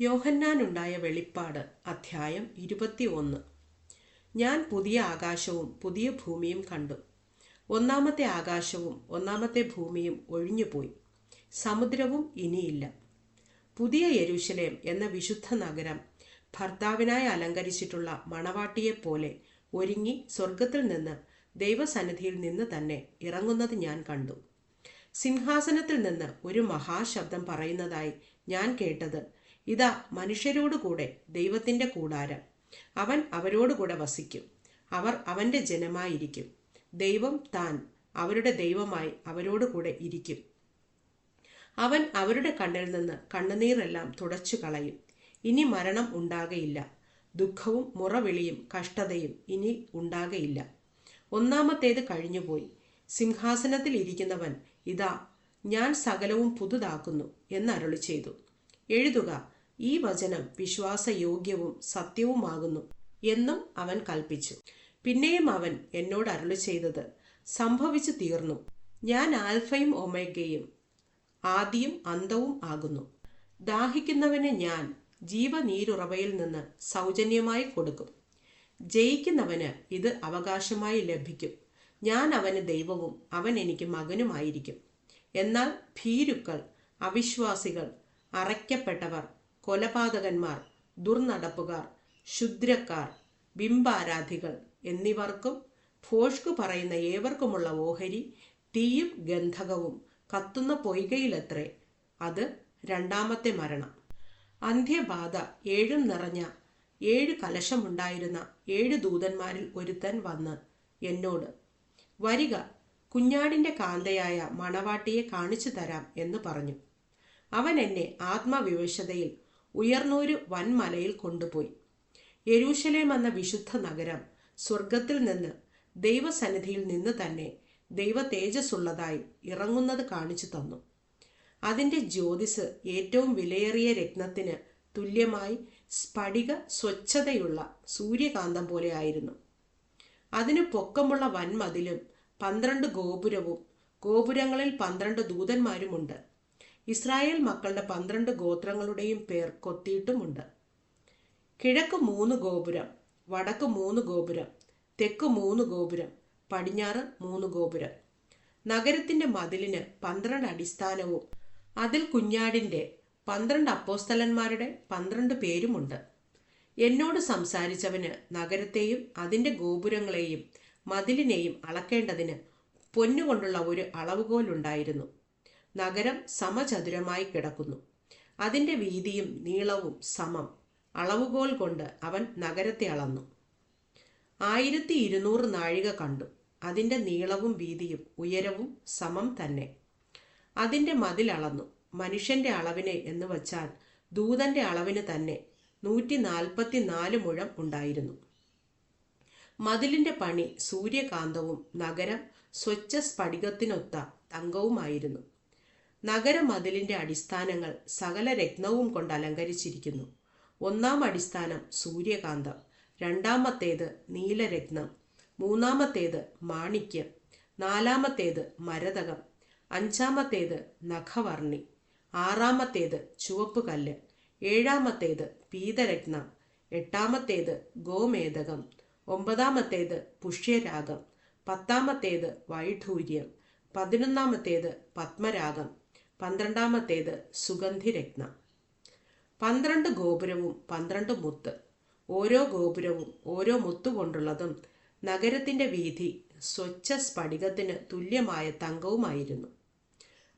യോഹന്നാനുണ്ടായ വെളിപ്പാട് അധ്യായം ഇരുപത്തി ഒന്ന് ഞാൻ പുതിയ ആകാശവും പുതിയ ഭൂമിയും കണ്ടു. ഒന്നാമത്തെ ആകാശവും ഒന്നാമത്തെ ഭൂമിയും ഒഴിഞ്ഞുപോയി. സമുദ്രവും ഇനിയില്ല. പുതിയ യെരൂശലേം എന്ന വിശുദ്ധ നഗരം ഭർത്താവിനായി അലങ്കരിച്ചിട്ടുള്ള മണവാട്ടിയെപ്പോലെ ഒരുങ്ങി സ്വർഗത്തിൽ നിന്ന് ദൈവസന്നിധിയിൽ നിന്ന് തന്നെ ഇറങ്ങുന്നത് ഞാൻ കണ്ടു. സിംഹാസനത്തിൽ നിന്ന് ഒരു മഹാശബ്ദം പറയുന്നതായി ഞാൻ കേട്ടത് ഇതാ മനുഷ്യരോടുകൂടെ ദൈവത്തിന്റെ കൂടാരം. അവൻ അവരോടുകൂടെ വസിക്കും. അവർ അവന്റെ ജനമായിരിക്കും. ദൈവം താൻ അവരുടെ ദൈവമായി അവരോടുകൂടെ ഇരിക്കും. അവൻ അവരുടെ കണ്ണിൽ നിന്ന് കണ്ണുനീരെല്ലാം തുടച്ചു കളയും. ഇനി മരണം ഉണ്ടാകയില്ല. ദുഃഖവും മുറവിളിയും കഷ്ടതയും ഇനി ഉണ്ടാകയില്ല. ഒന്നാമത്തേത് കഴിഞ്ഞുപോയി. സിംഹാസനത്തിൽ ഇരിക്കുന്നവൻ ഇതാ ഞാൻ സകലവും പുതുതാക്കുന്നു എന്നരുളി ചെയ്തു എഴുതുക ഈ വചനം വിശ്വാസയോഗ്യവും സത്യവുമാകുന്നു എന്നും അവൻ കൽപ്പിച്ചു. പിന്നെയും അവൻ എന്നോട് അരുളി ചെയ്തത് സംഭവിച്ചു തീർന്നു. ഞാൻ ആൽഫയും ഒമേഗയും ആദിയും അന്തവും ആകുന്നു. ദാഹിക്കുന്നവന് ഞാൻ ജീവനീരുറവയിൽ നിന്ന് സൗജന്യമായി കൊടുക്കും. ജയിക്കുന്നവന് ഇത് അവകാശമായി ലഭിക്കും. ഞാൻ അവന് ദൈവവും അവൻ എനിക്ക് മകനുമായിരിക്കും. എന്നാൽ ഭീരുക്കൾ അവിശ്വാസികൾ അറയ്ക്കപ്പെട്ടവർ കൊലപാതകന്മാർ ദുർനടപ്പുകാർ ക്ഷുദ്രക്കാർ ബിംബാരാധികൾ എന്നിവർക്കും ഫോഷ്കു പറയുന്ന ഏവർക്കുമുള്ള ഓഹരി തീയും ഗന്ധകവും കത്തുന്ന പൊയ്കയിലത്രേ അത് രണ്ടാമത്തെ മരണം. അന്ത്യബാധ ഏഴും നിറഞ്ഞ ഏഴ് കലശമുണ്ടായിരുന്ന ഏഴ് ദൂതന്മാരിൽ ഒരുത്തൻ വന്ന് എന്നോട് വരിക കുഞ്ഞാടിന്റെ കാന്തയായ മണവാട്ടിയെ കാണിച്ചു തരാം എന്ന് പറഞ്ഞു. അവൻ എന്നെ ആത്മവിവശതയിൽ ഉയർന്നൊരു വൻമലയിൽ കൊണ്ടുപോയി. യരൂഷലേം എന്ന വിശുദ്ധ നഗരം സ്വർഗത്തിൽ നിന്ന് ദൈവസന്നിധിയിൽ നിന്ന് തന്നെ ദൈവ തേജസ്സുള്ളതായി ഇറങ്ങുന്നത് കാണിച്ചു തന്നു. അതിന്റെ ജ്യോതിസ് ഏറ്റവും വിലയേറിയ രത്നത്തിന് തുല്യമായി സ്ഫടിക സ്വച്ഛതയുള്ള സൂര്യകാന്തം പോലെ ആയിരുന്നു. അതിന് പൊക്കമുള്ള വൻമതിലും പന്ത്രണ്ട് ഗോപുരവും ഗോപുരങ്ങളിൽ പന്ത്രണ്ട് ദൂതന്മാരുമുണ്ട്. ഇസ്രായേൽ മക്കളുടെ പന്ത്രണ്ട് ഗോത്രങ്ങളുടെയും പേർ കൊത്തിയിട്ടുമുണ്ട്. കിഴക്ക് മൂന്ന് ഗോപുരം വടക്ക് മൂന്ന് ഗോപുരം തെക്ക് മൂന്ന് ഗോപുരം പടിഞ്ഞാറ് മൂന്ന് ഗോപുരം. നഗരത്തിന്റെ മതിലിന് പന്ത്രണ്ട് അടിസ്ഥാനവും അതിൽ കുഞ്ഞാടിന്റെ പന്ത്രണ്ട് അപ്പോസ്തലന്മാരുടെ പന്ത്രണ്ട് പേരുമുണ്ട്. എന്നോട് സംസാരിച്ചവന് നഗരത്തെയും അതിന്റെ ഗോപുരങ്ങളെയും മതിലിനെയും അളക്കേണ്ടതിന് പൊന്നുകൊണ്ടുള്ള ഒരു അളവുകോലുണ്ടായിരുന്നു. നഗരം സമചതുരമായി കിടക്കുന്നു. അതിന്റെ വീതിയും നീളവും സമം. അളവുകോൽ കൊണ്ട് അവൻ നഗരത്തെ അളന്നു. ആയിരത്തി ഇരുന്നൂറ് നാഴിക കണ്ടു. അതിന്റെ നീളവും വീതിയും ഉയരവും സമം തന്നെ. അതിന്റെ മതിൽ അളന്നു. മനുഷ്യന്റെ അളവിനെ എന്ന് വച്ചാൽ ദൂതന്റെ അളവിന് തന്നെ നൂറ്റി നാൽപ്പത്തി നാല് മുഴം ഉണ്ടായിരുന്നു. മതിലിന്റെ പണി സൂര്യകാന്തവും നഗരം സ്വച്ഛ സ്ഫടികത്തിനൊത്ത തങ്കവുമായിരുന്നു. നഗരമതിലിന്റെ അടിസ്ഥാനങ്ങൾ സകല രത്നവും കൊണ്ട് അലങ്കരിച്ചിരിക്കുന്നു. ഒന്നാം അടിസ്ഥാനം സൂര്യകാന്തം രണ്ടാമത്തേത് നീലരത്നം മൂന്നാമത്തേത് മാണിക്യം നാലാമത്തേത് മരതകം അഞ്ചാമത്തേത് നഖവർണി ആറാമത്തേത് ചുവപ്പ് കല്ല് ഏഴാമത്തേത് പീതരത്നം എട്ടാമത്തേത് ഗോമേതകം ഒമ്പതാമത്തേത് പുഷ്യരാഗം പത്താമത്തേത് വൈഢൂര്യം പതിനൊന്നാമത്തേത് പത്മരാഗം പന്ത്രണ്ടാമത്തേത് സുഗന്ധിരത്ന. പന്ത്രണ്ട് ഗോപുരവും പന്ത്രണ്ട് മുത്ത്. ഓരോ ഗോപുരവും ഓരോ മുത്തുകൊണ്ടുള്ളതും നഗരത്തിന്റെ വീതി സ്വച്ഛ സ്ഫടികത്തിന് തുല്യമായ തങ്കവുമായിരുന്നു.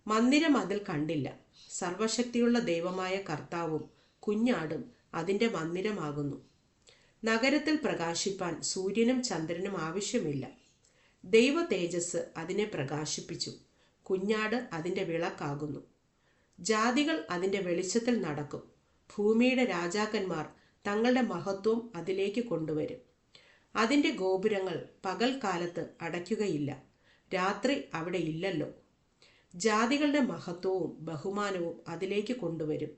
മന്ദിരം അതിൽ കണ്ടില്ല. സർവശക്തിയുള്ള ദൈവമായ കർത്താവും കുഞ്ഞാടും അതിന്റെ മന്ദിരമാകുന്നു. നഗരത്തിൽ പ്രകാശിപ്പാൻ സൂര്യനും ചന്ദ്രനും ആവശ്യമില്ല. ദൈവ തേജസ് അതിനെ പ്രകാശിപ്പിച്ചു. കുഞ്ഞാട് അതിന്റെ വിളക്കാകുന്നു. ജാതികൾ അതിന്റെ വെളിച്ചത്തിൽ നടക്കും. ഭൂമിയുടെ രാജാക്കന്മാർ തങ്ങളുടെ മഹത്വം അതിലേക്ക് കൊണ്ടുവരും. അതിന്റെ ഗോപുരങ്ങൾ പകൽക്കാലത്ത് അടയ്ക്കുകയില്ല. രാത്രി അവിടെ ഇല്ലല്ലോ. ജാതികളുടെ മഹത്വവും ബഹുമാനവും അതിലേക്ക് കൊണ്ടുവരും.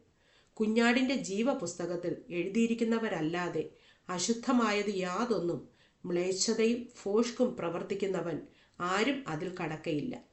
കുഞ്ഞാടിന്റെ ജീവപുസ്തകത്തിൽ എഴുതിയിരിക്കുന്നവരല്ലാതെ അശുദ്ധമായത് യാതൊന്നും മ്ലേച്ഛതയും ഫോഷ്കും പ്രവർത്തിക്കുന്നവൻ ആരും അതിൽ കടക്കയില്ല.